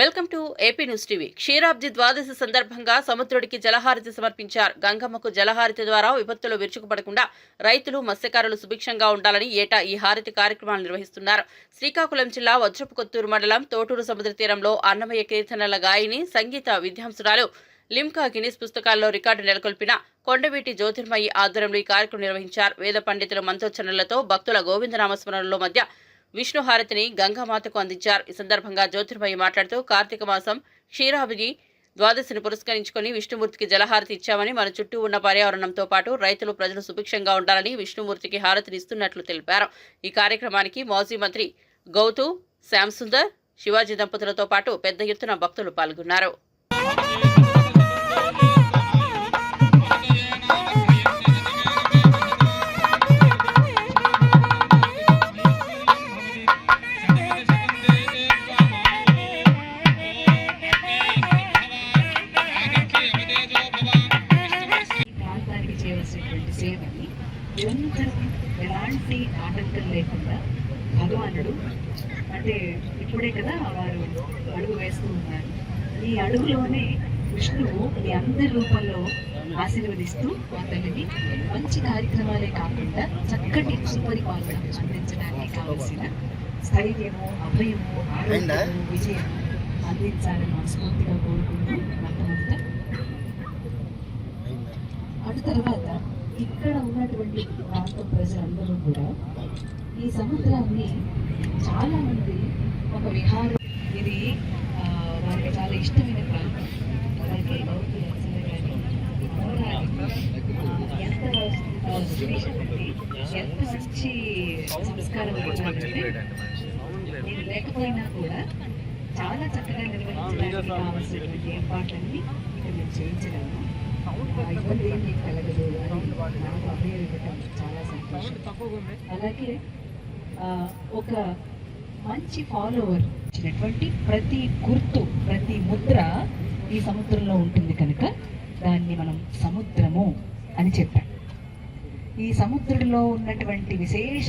Welcome to AP news TV. క్షీరాబ్ది ద్వాదశి సందర్భంగా సముద్రుడికి జలహారతి సమర్పించారు. గంగమ్మకు జలహారతి ద్వారా విపత్తులు విరుచుకుపడకుండా రైతులు మత్స్యకారులు సుభిక్షంగా ఉండాలని ఏటా ఈ హారతి కార్యక్రమాలు నిర్వహిస్తున్నారు. శ్రీకాకుళం జిల్లా వజ్రపు కొత్తూరు మండలం తోటూరు సముద్ర తీరంలో అన్నమయ్య కీర్తనల గాయని సంగీత విద్యాంసురాలు లిమ్కా గినీస్ పుస్తకాల్లో రికార్డు నెలకొల్పిన కొండవీటి జ్యోతిర్మయి ఆధ్వర్యంలో ఈ కార్యక్రమం నిర్వహించారు. వేద పండితుల మంత్రోచ్చరణలతో భక్తుల గోవిందనామస్మరణలో మధ్య విష్ణు హారతిని గంగామాతకు అందించారు. ఈ సందర్భంగా జ్యోతిర్మయి మాట్లాడుతూ కార్తీక మాసం క్షీరాభిని ద్వాదశిని పురస్కరించుకొని విష్ణుమూర్తికి జలహారతి ఇచ్చామని మన చుట్టూ ఉన్న పర్యావరణంతో పాటు రైతులు ప్రజలు సుభిక్షంగా ఉండాలని విష్ణుమూర్తికి హారతిని ఇస్తున్నట్లు తెలిపారు. ఈ కార్యక్రమానికి మాజీ మంత్రి గౌతు శ్యామ్ సుందర్ శివాజీ దంపతులతో పాటు పెద్ద ఎత్తున భక్తులు పాల్గొన్నారు. ఎలాంటి ఆటంకం లేకుండా భగవానుడు అంటే ఇప్పుడే కదా వారు అడుగు వేస్తూ ఉన్నారు. ఈ అడుగులోనే విష్ణువు మీ అందరి రూపంలో ఆశీర్వదిస్తూ మా తల్లిని మంచి కార్యక్రమాలే కాకుండా చక్కటి సుపరిపాలన అందించడానికి కావలసిన స్థైర్యము అభయము ఆరోగ్యము విజయము అందించాలని మనస్ఫూర్తిగా కోరుకుంటూ మొట్టమొదట అటు తర్వాత ఇక్కడ ఉన్నటువంటి ప్రాంత ప్రజలందరూ కూడా ఈ సముద్రాన్ని చాలా మంది ఒక విహారం ఇది వారికి చాలా ఇష్టమైన ప్రాంతం. అలాగే ఎంత ఎంత మంచి సంస్కారం నేను లేకపోయినా కూడా చాలా చక్కగా నిర్వహించడానికి కావాల్సినటువంటి ఏర్పాట్లన్నీ ఇక్కడ నేను చేయించగలను ఇబ్బంది కలగదు చాలా సంతోషం. అలాగే ఆ, ఒక మంచి ఫాలోవర్ ఇచ్చినటువంటి ప్రతి గుర్తు ప్రతి ముద్ర ఈ సముద్రంలో ఉంటుంది కనుక దాన్ని మనం సముద్రము అని చెప్పాం ఈ సముద్రంలో ఉన్నటువంటి విశేష